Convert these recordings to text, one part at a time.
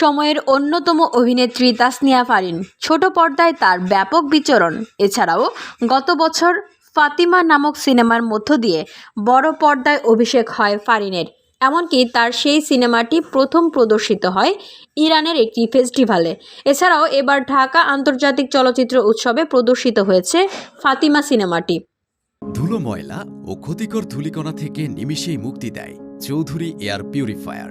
সময়ের অন্যতম অভিনেত্রী তাসনিয়া ফারিন। ছোট পর্দায় তার ব্যাপক বিচরণ। এছাড়াও গত বছর ফাতিমা নামক সিনেমার মধ্য দিয়ে বড় পর্দায় অভিষেক হয় ফারিনের। এমনকি তার সেই সিনেমাটি প্রথম প্রদর্শিত হয় ইরানের একটি ফেস্টিভ্যালে এছাড়াও এবার ঢাকা আন্তর্জাতিক চলচ্চিত্র উৎসবে প্রদর্শিত হয়েছে ফাতিমা সিনেমাটি। ধুলো ময়লা ও ক্ষতিকর ধূলিকণা থেকে নিমিষেই মুক্তি দেয় চৌধুরী এয়ার পিউরিফায়ার।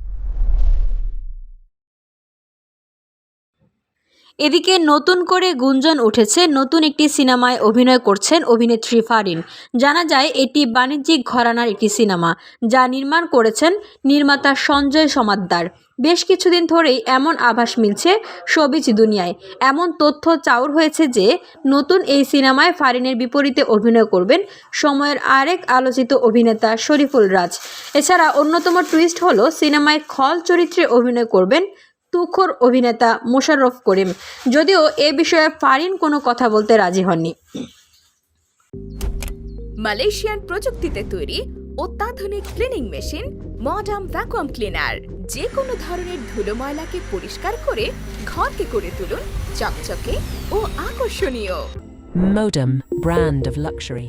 এদিকে নতুন করে গুঞ্জন উঠেছে, নতুন একটি সিনেমায় অভিনয় করছেন অভিনেত্রী ফারিন। জানা যায়, এটি বাণিজ্যিক ঘরানার একটি সিনেমা, যা নির্মাণ করেছেন নির্মাতা সঞ্জয় সমাদ্দার। বেশ কিছুদিন ধরেই এমন আভাস মিলছে সবিজ দুনিয়ায়। এমন তথ্য চাউর হয়েছে যে, নতুন এই সিনেমায় ফারিনের বিপরীতে অভিনয় করবেন সময়ের আরেক আলোচিত অভিনেতা শরীফুল রাজ। এছাড়া অন্যতম টুইস্ট হলো, সিনেমায় খল চরিত্রে অভিনয় করবেন তুখোর অভিনেতা মোশাররফ করিম। যদিও এ বিষয়ে ফারিন কোনো কথা বলতে রাজি হননি। মালয়েশিয়ান প্রযুক্তিতে তৈরি অত্যাধুনিক cleaning machine modern vacuum cleaner যে কোনো ধরনের ধুলো ময়লাকে পরিষ্কার করে ঘরকে করে তুলুন চকচকে ও আকর্ষণীয়। Modem, brand of luxury.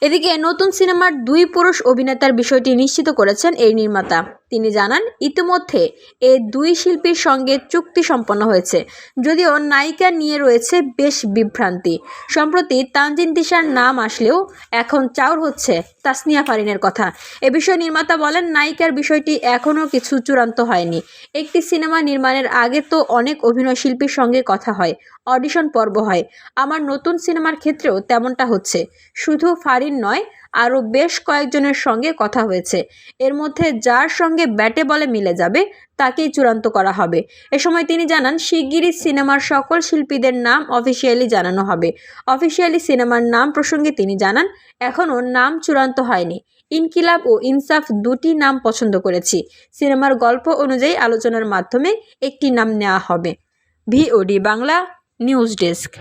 এদিকে নতুন সিনেমার দুই পুরুষ অভিনেতার বিষয়টি নিশ্চিত করেছেন এই নির্মাতা। তিনি জানান, ইতিমধ্যে এ দুই শিল্পীর সঙ্গে চুক্তি সম্পন্ন হয়েছে। যদিও নায়িকা নিয়ে রয়েছে বেশ বিভ্রান্তি। সম্প্রতি তানজিন দিশার নাম আসলেও এখন চাউর হচ্ছে তাসনিয়া ফারিনের কথা। এ বিষয়ে নির্মাতা বলেন, নায়িকার বিষয়টি এখনও কিছু চূড়ান্ত হয়নি। একটি সিনেমা নির্মাণের আগে তো অনেক অভিনয় শিল্পীর সঙ্গে কথা হয়, অডিশন পর্ব হয়। আমার নতুন সিনেমার ক্ষেত্রেও তেমনটা হচ্ছে। শুধু ফারিন নয়, আরও বেশ কয়েকজনের সঙ্গে কথা হয়েছে। এর মধ্যে যার সঙ্গে ব্যাটে বলে মিলে যাবে, তাকেই চূড়ান্ত করা হবে। এ সময় তিনি জানান, শিগগিরই সিনেমার সকল শিল্পীদের নাম অফিসিয়ালি জানানো হবে। অফিসিয়ালি সিনেমার নাম প্রসঙ্গে তিনি জানান, এখনও নাম চূড়ান্ত হয়নি। ইনকিলাব ও ইনসাফ দুটি নাম পছন্দ করেছি। সিনেমার গল্প অনুযায়ী আলোচনার মাধ্যমে একটি নাম নেওয়া হবে। VOD Bangla news desk.